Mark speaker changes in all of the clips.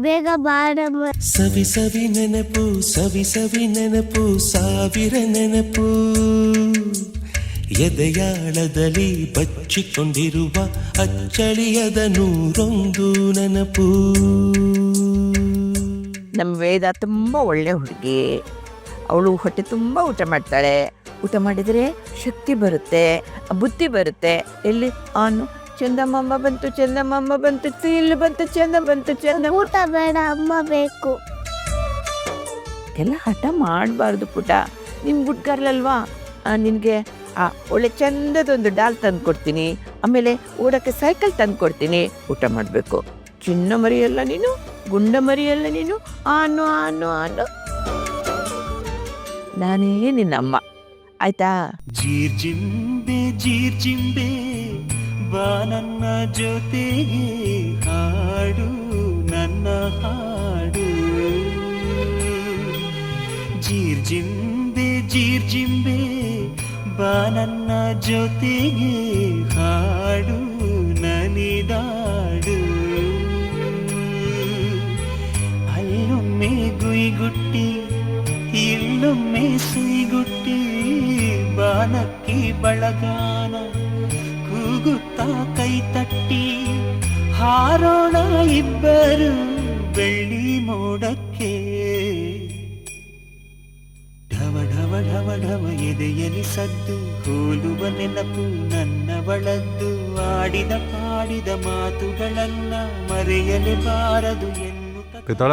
Speaker 1: ಬೇಗ ಬಾರಮ್ಮ
Speaker 2: ಸವಿ ಸವಿ ನೆನಪು ಸವಿ ಸವಿ ನೆನಪು ಸಾವಿರ ನೆನಪು. ಎದೆಯಾಳದಲ್ಲಿ ಬಚ್ಚಿಕೊಂಡಿರುವ ಅಚ್ಚಳಿಯದ ನೂರೊಂದು ನೆನಪು.
Speaker 3: ನಮ್ಮ ವೇದ ತುಂಬ ಒಳ್ಳೆ ಹುಡುಗಿ. ಅವಳು ಹೊಟ್ಟೆ ತುಂಬ ಊಟ ಮಾಡ್ತಾಳೆ. ಊಟ ಮಾಡಿದರೆ ಶಕ್ತಿ ಬರುತ್ತೆ ಬುದ್ಧಿ ಬರುತ್ತೆ. ಎಲ್ಲಿ ಆನು ಚಂದಮಾಮ ಬಂತು ಚಂದಮ್ಮಮ್ಮ ಬಂತು ಇಲ್ಲಿ ಬಂತು ಚಂದ ಬಂತು ಚಂದ
Speaker 1: ಊಟ ಬೇಡ ಅಮ್ಮ ಬೇಕು.
Speaker 3: ಎಲ್ಲ ಹಠ ಮಾಡಬಾರ್ದು ಪುಟ. ನಿಮ್ಮ ಗುಡ್ಗಾರ್ಲಲ್ವಾ ನಿನಗೆ ಆ ಒಳ್ಳೆ ಚಂದದೊಂದು ಡಾಲ್ ತಂದು ಕೊಡ್ತೀನಿ ಆಮೇಲೆ ಓಡಕ್ಕೆ ಸೈಕಲ್ ತಂದು ಕೊಡ್ತೀನಿ ಊಟ ಮಾಡಬೇಕು. ಚಿನ್ನ ಮರಿಯಲ್ಲ ನೀನು? ಗುಂಡ ಮರಿಯಲ್ಲ ನೀನು? ಆನು ಆನು ಆನು. ನಾನೇ ಆಯ್ತಾ? ಜೀರ್ ಜಿಂಬೆ
Speaker 2: ಜೀರ್ಜಿಂಬೆ ಜೀರ್ಜಿಂಬೆ ಬಾ ನನ್ನ ಜೊತೆಗೆ ಹಾಡು ನನ್ನ ಹಾಡು. ಜೀರ್ಜಿಂಬೆ ಜೀರ್ಜಿಂಬೆ ಬಾ ನನ್ನ ಜೊತೆಗೆ ಹಾಡು ನಲಿದಾಡು ಅಲ್ಲೊಮ್ಮೆ ಗುಯ್ಗುಟ್ಟಿ, ಇಲ್ಲೊಮ್ಮೆ ಸುಯ್ಗುಟ್ಟಿ, ಬಾನಕ್ಕಿ ಬಳಗಾನ ಕೂಗುತ್ತಾ ಕೈ ತಟ್ಟಿ ಹಾರೋಣ ಇಬ್ಬರು ಬೆಳ್ಳಿ ಮೋಡಕ್ಕೆ. ಢವ ಢವ ಢವ ಢವ ಎದೆಯಲಿ ಸದ್ದು ಹೋಲುವ ನೆನಪು ನನ್ನವಳದ್ದು. ಆಡಿದ ಪಾಡಿದ ಮಾತುಗಳನ್ನ ಮರೆಯಲೇಬಾರದು ಬಾರದು
Speaker 4: ಎನ್ನುತ್ತಾಳ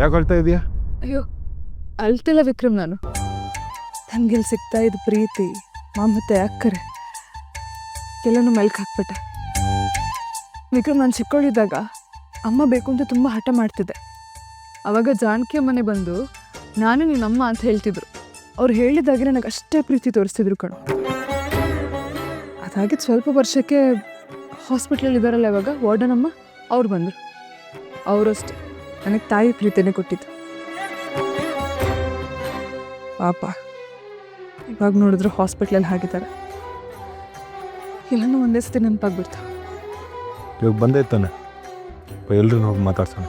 Speaker 4: ಯಾಕೆ ಹೇಳ್ತಾ ಇದೆಯಾ?
Speaker 5: ಅಯ್ಯೋ ಅಳ್ತಿಲ್ಲ ವಿಕ್ರಮ್ ನಾನು. ನನಗಿಲ್ಲಿ ಸಿಗ್ತಾ ಇದ್ದ ಪ್ರೀತಿ ಮಮತೆ ಅಕ್ಕರೆ. ಎಲ್ಲನೂ ಮೆಲ್ಕ್ ಹಾಕ್ಬಿಟ್ಟೆ. ವಿಕ್ರಮ್ ನಾನು ಚಿಕ್ಕವಳಿದ್ದಾಗ ಅಮ್ಮ ಬೇಕು ಅಂತ ತುಂಬ ಹಠ ಮಾಡ್ತಿದ್ದೆ. ಅವಾಗ ಜಾನಕಿ ಅಮ್ಮನೆ ಬಂದು, ನಾನು ನಿನ್ನಮ್ಮ ಅಂತ ಹೇಳ್ತಿದ್ರು. ಅವ್ರು ಹೇಳಿದಾಗೆ ನನಗೆ ಅಷ್ಟೇ ಪ್ರೀತಿ ತೋರಿಸ್ತಿದ್ರು ಕಣು. ಅದಾಗಿ ಸ್ವಲ್ಪ ವರ್ಷಕ್ಕೆ ಹಾಸ್ಪಿಟ್ಲಲ್ಲಿ ಇದ್ದಾರಲ್ಲ ಇವಾಗ ವಾರ್ಡನಮ್ಮ ಅವ್ರು ಬಂದರು. ಅವರು ಅಷ್ಟೇ ನನಗೆ ತಾಯಿ ಪ್ರೀತಿನೇ ಕೊಟ್ಟಿದ್ದು. ಪಾಪ. ಇವಾಗ ನೋಡಿದ್ರು ಹಾಸ್ಪಿಟ್ಲಲ್ಲಿ ಹಾಗಿದ್ದಾರೆ. ಎಲ್ಲನೂ ಒಂದೇ ಸತಿ ನೆನಪಾಗ್ಬಿಡ್ತಾವೆ
Speaker 4: ಇವಾಗ ಬಂದೈತಾನೆ ಎಲ್ಲರೂ ಹೋಗಿ ಮಾತಾಡ್ಸೋಣ.